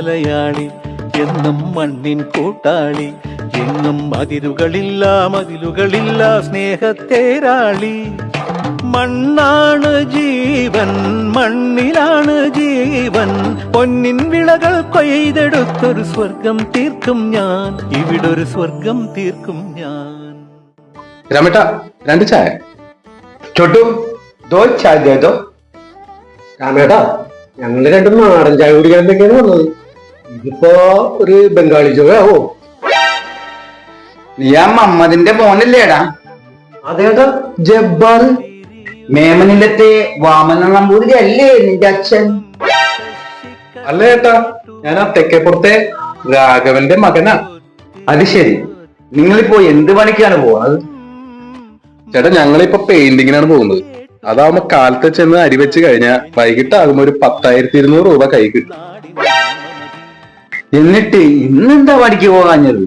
മലയാളി എന്നും മണ്ണിൻ കൂട്ടാളി എന്നും അതിരുകളില്ല മതിലുകളില്ല സ്നേഹത്തേരാളി. മണ്ണാണ് ജീവൻ മണ്ണിലാണ് ജീവൻ. പൊന്നിൻ വിളകൾ കൊയ്തെടുത്തൊരു സ്വർഗം തീർക്കും ഞാൻ. ഇവിടൊരു സ്വർഗം തീർക്കും ഞാൻ. രമട്ട രണ്ട് ചായ. ചോട്ടു. ദോ ചായ ദോ രാമേട്ടാ ഞങ്ങൾ രണ്ടും നാടൻ ചായ കുടിക്കാൻ എന്തൊക്കെയാണ് വന്നത്? ഇതിപ്പോ ഒരു ബംഗാളി ചുവയാവോ നീ ആ മമ്മദിന്റെ മോനല്ലേടാ. അതേടാ ജബ്ബാർ. മേമനിലത്തെ വാമന നമ്പൂതിരി അല്ലേ നിന്റെ അച്ഛൻ? അല്ല ഏട്ടാ ഞാൻ ആ തെക്കേപ്പുറത്തെ രാഘവന്റെ മകനാ. അത് ശരി. നിങ്ങളിപ്പോ എന്ത് പണിക്കാണ് പോകുന്നത് ചേട്ടാ ഞങ്ങളിപ്പോ പെയിന്റിങ്ങിനാണ് പോകുന്നത്. അതാവുമ്പോ കാലത്ത് ചെന്ന് അരി വെച്ച് കഴിഞ്ഞാൽ വൈകിട്ടാകുമ്പോ ഒരു പത്തായിരത്തി ഇരുന്നൂറ് രൂപ കൈ കിട്ടും. എന്നിട്ട് ഇന്നെന്താ പണിക്ക് പോകാഞ്ഞത്?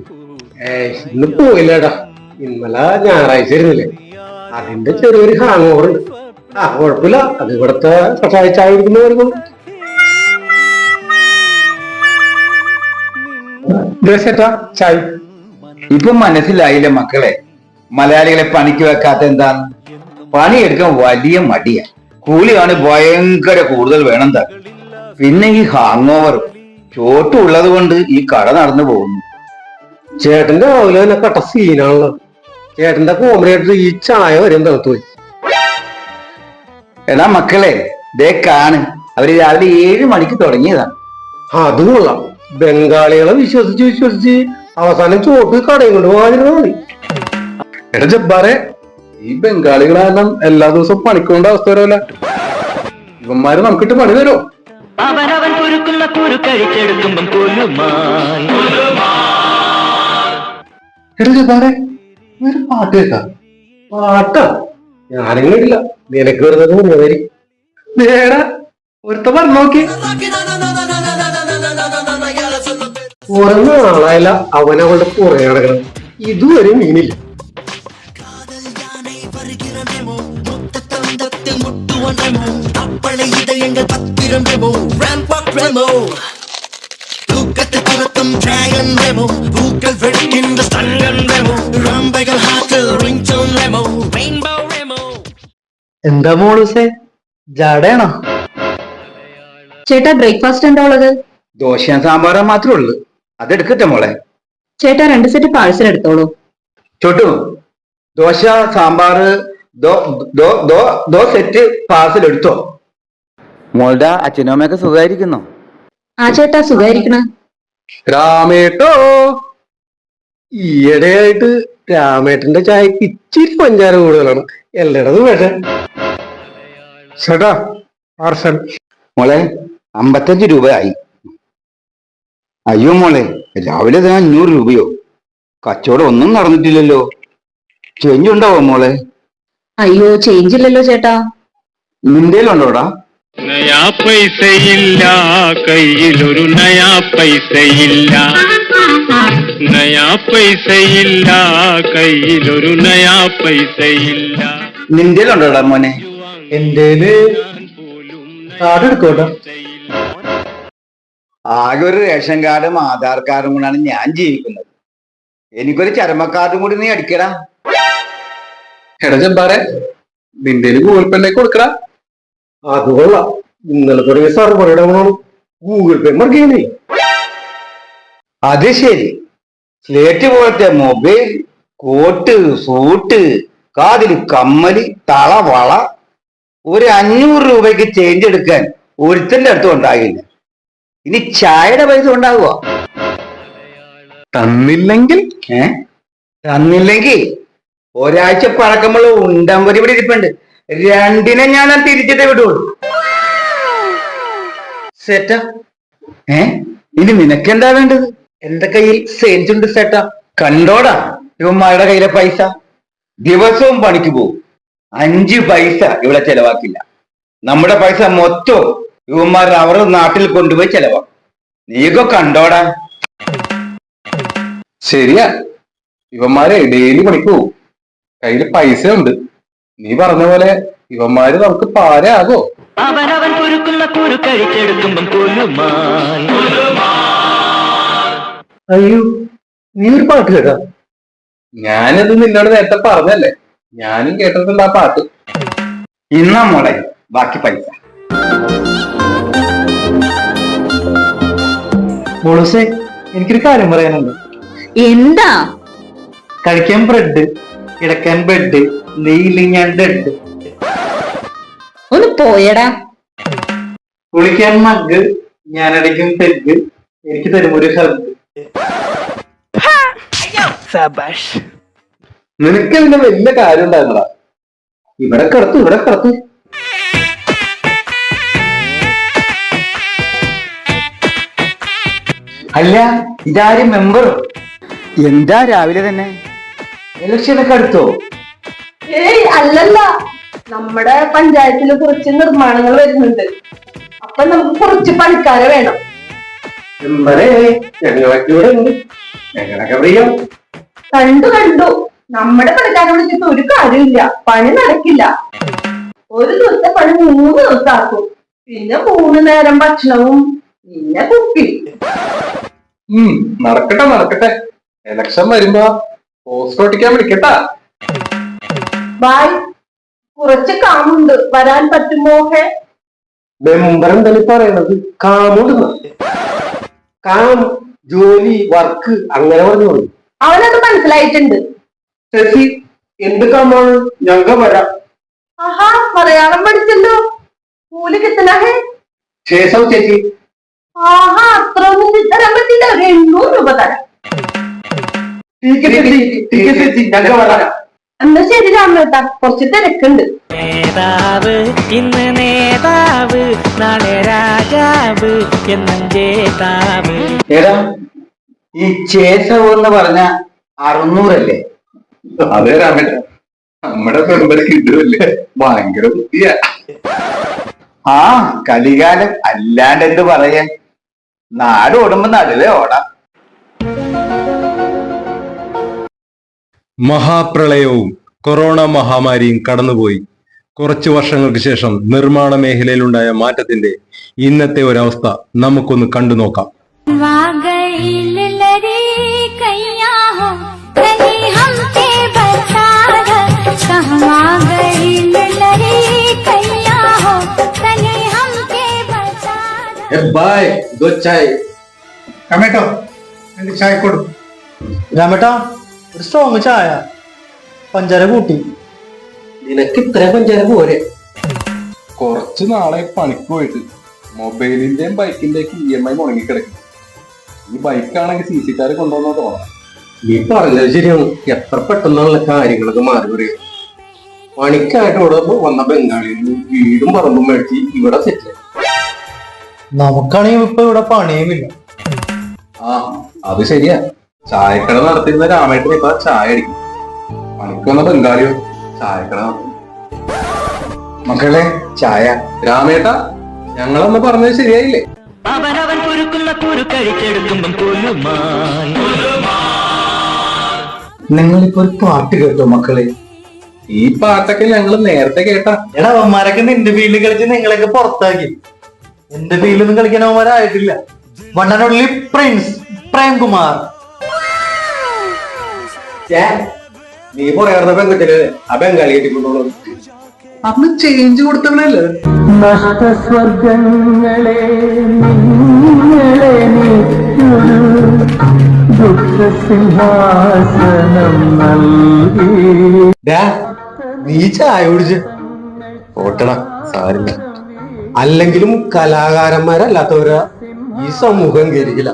ഏയ് ഇന്ന് പോയില്ലടാ. ഇന്നലെ ഞായറാഴ്ച ഇരുന്നില്ലേ അതിന്റെ ചെറിയൊരു ഹാങ് ഓവർ ആ കുഴപ്പമില്ല. അത് ഇവിടത്തെ കഷായ ചായ കുടിക്കുന്നവർക്കും ചായ. ഇപ്പൊ മനസ്സിലായില്ലേ മക്കളെ? മലയാളികളെ പണിക്ക് വെക്കാത്ത എന്താണ് പണിയെടുക്കാൻ വലിയ മടിയാ. കൂലിയാണ് ഭയങ്കര കൂടുതൽ വേണം താ പിന്നെ ഈ ഹാങ് ഓവർ ചോട്ടും ഉള്ളത് കൊണ്ട് ഈ കട നടന്നു പോകുന്നു. ചേട്ടന്റെ രാവിലെ തന്നെ കട്ട സീനാണല്ലോ ചേട്ടന്റെ കോമഡിയായിട്ട് ഈ ചായ വരെ തീർത്തുപോയി പോയി. എടാ മക്കളെ ദേ കാണ്. അവർ രാവിലെ ഏഴ് മണിക്ക് തുടങ്ങിയതാണ് അതും കൊള്ളാം. ബംഗാളികളെ വിശ്വസിച്ച് വിശ്വസിച്ച് അവസാനം ചോട്ട് കടയും കൊണ്ട് പോകാതിരുന്നാ എടാ ജബ്ബാറെ ഈ ബംഗാളികളെല്ലാം എല്ലാ ദിവസവും പണിക്കൊണ്ട അവസ്ഥ വരല്ല ഇവന്മാര് നമുക്കിട്ട് പണി തരോ അവനവൻ കുരുക്കുന്ന കുരു കഴിച്ചെടുക്കുമ്പം കൊല്ലുമായി എടാ ജബ്ബാറെ ഒരു പാട്ട് കേൾക്കാം പാട്ടാ ഞാനും കേട്ടില്ല നിനക്ക് വെറുതെ തോന്നിയതായി നേടാ ഒരുത്ത പറഞ്ഞു നോക്കി കുറെ നാളായില്ല അവനവളുടെ പുറകെ നടക്കണം ഇതുവരെ മീനില്ല அப்பளை இதயங்கள் பத்திரம் dragon rebel, rampart rebel. ും ഡ്രാഗൺ റെമോ പൂക്കൾ വെടിക്കുന്ന സ്ഥലം റെമോ റംബകൾ ഹാക്കൽ ring tone Remo rainbow Remo എന്താ മോളൂസേ? ജാടയാണോ? ചേട്ടാ ബ്രേക്ക്ഫാസ്റ്റ് എന്താ ഉള്ളത്? ദോശയും സാമ്പാറും മാത്രമേ ഉള്ളൂ. അതെടുക്കട്ടെ മോളെ. ചേട്ടാ രണ്ട് സെറ്റ് പാഴ്സൽ എടുത്തോളൂ. ചോട്ടു. ദോശ സാമ്പാറ് ദോ ദോ ദോ സെറ്റ് പാഴ്സൽ എടുത്തോ. മോളുടെ അച്ഛനും അമ്മയൊക്കെ സുഖമായിരിക്കുന്നോ ആ ചേട്ടാ സുഖായിരിക്കണ. രാമേട്ടോ? ഈയിടെയായിട്ട് രാമേട്ടന്റെ ചായക്ക് ഇച്ചിരി പഞ്ചാര കൂടുതലാണ്. എല്ലായിടത്തും വേണ്ട? ചേട്ടാ പാർസൽ. മോളെ അമ്പത്തഞ്ച് രൂപയായി. അയ്യോ മോളെ രാവിലെ തന്നെ അഞ്ഞൂറ് രൂപയോ? കച്ചവടം ഒന്നും നടന്നിട്ടില്ലല്ലോ. ചേഞ്ച് ഉണ്ടാവോ മോളെ? അയ്യോ ചേഞ്ച് ഇല്ലല്ലോ ചേട്ടാ. നിന്റേലുണ്ടോടാ നയാ പൈസയില്ല കയ്യിലൊരു നയാ പൈസയില്ല. നയാ പൈസയില്ല കയ്യിലൊരു നയാ പൈസയില്ല. നിന്റെ ഉണ്ടോടാ മോനെ? എന്റെ കാർഡ് എടുക്കോട്ടോ ആകെ ഒരു റേഷൻ കാർഡും ആധാർ കാർഡും കൊണ്ടാണ് ഞാൻ ജീവിക്കുന്നത്. എനിക്കൊരു ചരമ കാർഡും കൂടി നീ അടിക്കടാ. എടാ ജബ്ബാറെ നിന്റെ ഗൂഗിൾ പേയിലേക്ക് കൊടുക്കടാ. അത് കൊള്ളാം. ഇന്നലെ തുടങ്ങിയ സാർ ഇടപെടണം. ഗൂഗിൾ പേ മറിയണേ അത് ശരി. സ്ലേറ്റ് പോലത്തെ മൊബൈൽ കോട്ട് സൂട്ട് കാതിൽ കമ്മലി തള വള ഒരു അഞ്ഞൂറ് രൂപയ്ക്ക് ചേഞ്ച് എടുക്കാൻ ഒരുത്തന്റെ അടുത്തും ഉണ്ടാകില്ല ഇനി ചായയുടെ പൈസ ഉണ്ടാകുക തന്നില്ലെങ്കിൽ? ഏ? തന്നില്ലെങ്കിൽ? ഒരാഴ്ച പഴക്കമുള്ള ഉണ്ടംപൊരി ഇവിടെ ഇരിപ്പുണ്ട്. രണ്ടിനെ ഞാൻ തിരിച്ചിട്ട് വിടുള്ളൂ സെറ്റാ ഏ? ഇനി നിനക്കെന്താ വേണ്ടത്? എന്റെ കയ്യിൽ സെയിൽസ് സെറ്റ കണ്ടോടാ ഇവന്മാരുടെ കയ്യിലെ പൈസ. ദിവസവും പണിക്ക് പോകും അഞ്ച് പൈസ ഇവിടെ ചെലവാക്കില്ല. നമ്മുടെ പൈസ മൊത്തം ഇവന്മാർ അവരുടെ നാട്ടിൽ കൊണ്ടുപോയി ചെലവാക്കും. നീയൊക്കെ കണ്ടോടാ. ശരിയാ. ഇവന്മാരെ ഡെയിലി പണിക്ക് പോകും കയ്യിൽ പൈസ ഉണ്ട് നീ പറഞ്ഞ പോലെ ഇവന്മാര് നമുക്ക് പാരയാകോ? അവനവൻ കുരുക്കുന്ന അയ്യോ നീ ഒരു പാട്ട് കേട്ടാ. ഞാനത് നിന്നോട് നേരത്തെ പറഞ്ഞല്ലേ? ഞാനും കേട്ടിട്ടുണ്ട് ആ പാട്ട്. ഇന്നാ മോളെ ബാക്കി പൈസ. മോളൂസേ എനിക്കൊരു കാര്യം പറയാനുണ്ട്. എന്താ? കഴിക്കാൻ ബ്രെഡ് കിടക്കാൻ ബെഡ് ഡെഡ് ഒന്ന് പോയടാ. കുളിക്കാൻ മഗ് ഞാനടിക്കും പെഗ്. എനിക്ക് തരും ഒരു ഹഗ് നിനക്ക് ഇതിന്റെ വലിയ കാര്യം ഉണ്ടായിരുന്നടാ. ഇവിടെ കിടത്തു ഇവിടെ കിടത്തു അല്ല ഇതാരും മെമ്പറും എന്താ രാവിലെ തന്നെ? ഇലക്ഷനൊക്കെ അടുത്തോ? ഏയ് അല്ലല്ല. നമ്മുടെ പഞ്ചായത്തിൽ കുറച്ച് നിർമ്മാണങ്ങൾ വരുന്നുണ്ട്. അപ്പൊ നമുക്ക് കുറച്ച് പണിക്കാരെ വേണം. കണ്ടു കണ്ടു. നമ്മുടെ പണിക്കാരെ വിളിച്ചിട്ട് ഒരു കാര്യമില്ല. പണി നടക്കില്ല. ഒരു ദിവസത്തെ പണി മൂന്ന് ദിവസമാക്കും. പിന്നെ മൂന്ന് നേരം ഭക്ഷണവും പിന്നെ കുപ്പി. നടക്കട്ടെ നടക്കട്ടെ. എലക്ഷൻ വരുമ്പോ പോസ്റ്റ് ഓട്ടിക്കാൻ വിളിക്കട്ടാ. ബായ് കുറച്ച് കാമുണ്ട്. വരാൻ പറ്റുമോ ഹേ മെമ്പർ എന്താണ് ഈ പറയണത്. കാമുണ്ട് കാം ജോലി വർക്ക് അങ്ങനെ പറഞ്ഞു പറഞ്ഞു അവനത് മനസ്സിലായിട്ടുണ്ട്. ശശി എന്ത് കാമാണ്? ഞങ്ങൾ വരാം. ആഹാ മലയാളം പഠിച്ചല്ലോ. കൂലി കിട്ടണ ശേഷം ചേച്ചി. ആഹാ അത്ര ഒന്നും തരാൻ പറ്റില്ല. ഒരു എണ്ണൂറ് രൂപ തരാം. ചേച്ചി ടീക്ക് ചേച്ചി ഞങ്ങൾ വരാം. എന്നാ ശരി രാമേട്ടാ? കുറച്ച് തിരക്കുണ്ട്. നേതാവ് ഇന്ന് നേതാവ് നാളെ രാജാവ് എന്നും ജേതാവ്. ഏടാ ഈ ചേസവ് എന്ന് പറഞ്ഞ അറുന്നൂറല്ലേ? അതെ രാമേട്ട. നമ്മുടെ മെമ്പർ കിട്ടുമല്ലേ ഭയങ്കര ബുദ്ധിയാ. ആ കലികാലം അല്ലാണ്ട് എന്ത് പറയാൻ? നാട് ഓടുമ്പോ നടുവേ ഓടാം. മഹാപ്രളയവും കൊറോണ മഹാമാരിയും കടന്നുപോയി. കുറച്ചു വർഷങ്ങൾക്ക് ശേഷം നിർമ്മാണ മേഖലയിലുണ്ടായ മാറ്റത്തിന്റെ ഇന്നത്തെ ഒരവസ്ഥ നമുക്കൊന്ന് കണ്ടു നോക്കാം. ബായ് ചായ. ചായ് ടമേട്ടോ ഒരു സ്ട്രോങ് ചായ. പഞ്ചാര കൂട്ടി. നിനക്ക് ഇത്ര പഞ്ചാര പോരെ. കുറച്ച് നാളെ പണിക്ക് പോയിട്ട് മൊബൈലിന്റെയും ബൈക്കിന്റെയും ഇ എം ഐ മുടങ്ങിക്കിടക്കും ഈ ബൈക്കാണെങ്കിൽ സി സിക്കാർ കൊണ്ടുവന്നോ തോന്നാം നീ പറഞ്ഞത് ശരിയാണ്. എത്ര പെട്ടെന്നുള്ള കാര്യങ്ങളൊക്കെ മാറി പറയും. പണിക്കായിട്ട് ഇവിടെ വന്ന ബംഗാളിയിൽ വീടും പറമ്പും മേടിച്ച് ഇവിടെ സെറ്റ് നമുക്കാണെങ്കിൽ ഇപ്പൊ ഇവിടെ പണിയുമില്ല. ആ അത് ശരിയാ. ചായക്കട നടത്തിയിരുന്ന രാമേട്ടൻ ഇപ്പൊ ചായ അടിക്കും. പണിക്ക് വന്ന ബംഗാളിയോ? ചായക്കട മക്കളെ ചായ. രാമേട്ട ഞങ്ങളന്ന് പറഞ്ഞത് ശരിയായില്ലേ? അവനവൻ കുരുക്കുന്ന നിങ്ങളിപ്പോ ഒരു പാട്ട് കേട്ടോ മക്കളെ. ഈ പാട്ടൊക്കെ ഞങ്ങൾ നേരത്തെ കേട്ടാ. എടാ അവന്മാരൊക്കെ നിന്റെ ഫീൽഡിൽ കളിച്ച് നിങ്ങളെയൊക്കെ പുറത്താക്കി. എന്റെ ഫീൽഡൊന്നും കളിക്കാൻ അവന്മാരായിട്ടില്ല. വണ്ണനുള്ളി പ്രിൻസ് പ്രേംകുമാർ. നീ പറയാറുന്ന പെൺകുട്ടിന് ആ ബംഗാളി കെട്ടിക്കൊണ്ടോളൂ അന്ന് ചേഞ്ച് കൊടുത്തവനല്ലേ? നീ ചായ കുടിച്ച്. ഓട്ടടാ സാരില്ല. അല്ലെങ്കിലും കലാകാരന്മാരല്ലാത്തവരാ ഈ സമൂഹം കരിക്കില്ല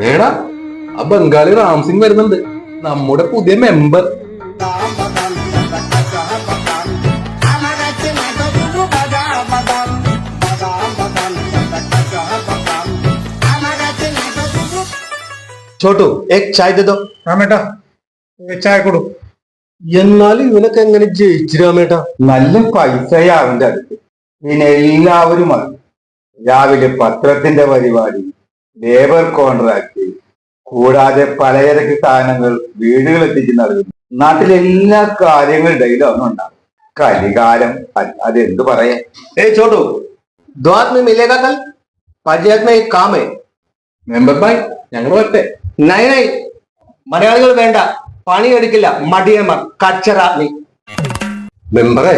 വേടാ ആ ബംഗാളി റാംസിംഗ് വരുന്നുണ്ട്. നമ്മുടെ പുതിയ മെമ്പർ ചോട്ടു ഏക് ചായ ദോ രാമേട്ടാ ചായ കൊടു. എന്നാലും ഇവനൊക്കെ എങ്ങനെ ജയിച്ചു രാമേട്ടാ? നല്ല പൈസയാ അവന്റെ അടുത്ത്. പിന്നെ എല്ലാവരും രാവിലെ പത്രത്തിന്റെ പരിപാടി ലേബർ കോൺട്രാക്ട് കൂടാതെ പലചരക്ക് സാധനങ്ങൾ വീടുകൾ എത്തിക്കുന്ന അറിവ് നാട്ടിലെ എല്ലാ കാര്യങ്ങളുടെയിലും അന്നുണ്ടാകും കലികാലം അതെന്ത് പറയാ ഏ ചോട്ടു ദ്വാത് മിലേഗാ കൽ പഞ്ചായത്ത് മേ കാമേ. മെമ്പർ ഭായ് ഞങ്ങൾ ഒറ്റ നൈ മലയാളികൾ വേണ്ട പണിയെടുക്കില്ല മടിയമ്മ കച്ചറാഗ്നി. മെമ്പറേ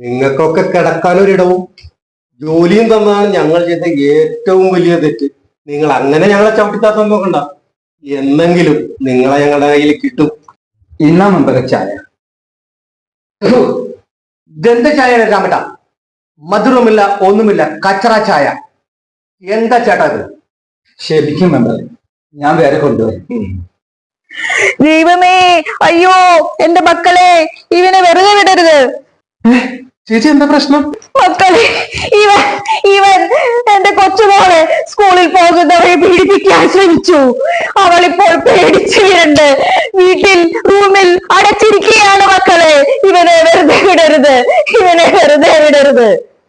നിങ്ങൾക്കൊക്കെ കിടക്കാനൊരിടവും ജോലിയും തന്നാണ് ഞങ്ങൾ ചെയ്ത ഏറ്റവും വലിയ തെറ്റ്. നിങ്ങൾ അങ്ങനെ ഞങ്ങളെ ചവിട്ടിത്താത്തം നോക്കണ്ട. എന്നെങ്കിലും നിങ്ങളെ ഞങ്ങളുടെ കയ്യിൽ കിട്ടും. ഇന്നാ മെമ്പറെ ചായ. ഗന്ധ ചായ രാമട്ട മധുരമില്ല ഒന്നുമില്ല കച്ചറ ചായ. എന്താ ചേട്ടാ ഇത്? ശരിക്കും മെമ്പറെ ഞാൻ വേറെ കൊണ്ടുപോയി ദൈവമേ അയ്യോ എന്റെ മക്കളെ ഇവനെ വെറുതെ വിടരുത്. ചേച്ചി എന്താ പ്രശ്നം? മക്കളെ ഇവൻ ഇവൻ എന്റെ കൊച്ചുമോളെ സ്കൂളിൽ പോകുന്നവരെ പീഡിപ്പിക്കാൻ ശ്രമിച്ചു. അവളിപ്പോൾ പേടിച്ചു വീരണ്ട് വീട്ടിൽ റൂമിൽ അടച്ചിരിക്കുകയാണ് മക്കളെ. ഇവനെ വെറുതെ വിടരുത്. ഇവനെ വെറുതെ വിടരുത്.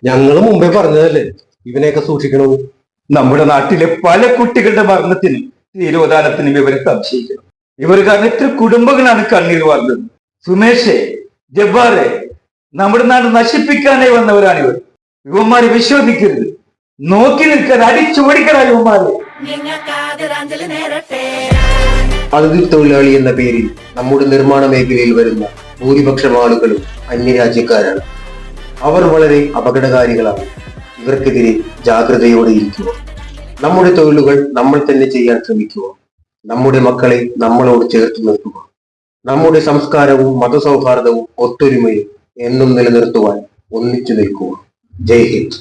ഞങ്ങൾ മുമ്പേ പറഞ്ഞതല്ലേ? ഇവനെയൊക്കെ സൂക്ഷിക്കണോ? നമ്മുടെ നാട്ടിലെ പല കുട്ടികളുടെ മരണത്തിനും തിരോധാനത്തിനും ഇവരെ സംശയിക്കണം. ഇവർ കാരണം എത്ര കുടുംബങ്ങളാണ് കണ്ണീർ വാർന്നത്. സുമേഷേ ജബ്ബാറെ നമ്മുടെ നാട് നശിപ്പിക്കാനേ വന്നവരാണ് ഇവർ യുവന്മാരെ വിശ്വസിക്കരുത്. നോക്കി നിൽക്കാൻ അടിച്ചോടിക്കണ ഇവന്മാരെ അതിഥി തൊഴിലാളി എന്ന പേരിൽ നമ്മുടെ നിർമ്മാണ മേഖലയിൽ വരുന്ന ഭൂരിപക്ഷം ആളുകളും അന്യരാജ്യക്കാരാണ്. അവർ വളരെ അപകടകാരികളാണ്. ഇവർക്കെതിരെ ജാഗ്രതയോടെ ഇരിക്കുക. നമ്മുടെ തൊഴിലുകൾ നമ്മൾ തന്നെ ചെയ്യാൻ ശ്രമിക്കുക. നമ്മുടെ മക്കളെ നമ്മളോട് ചേർത്ത് നിർത്തുക. നമ്മുടെ സംസ്കാരവും മതസൗഹാർദ്ദവും ഒത്തൊരുമയും എന്നും നിലനിർത്തുവാൻ ഒന്നിച്ചു നിൽക്കുക ജയ് ഹിന്ദ്.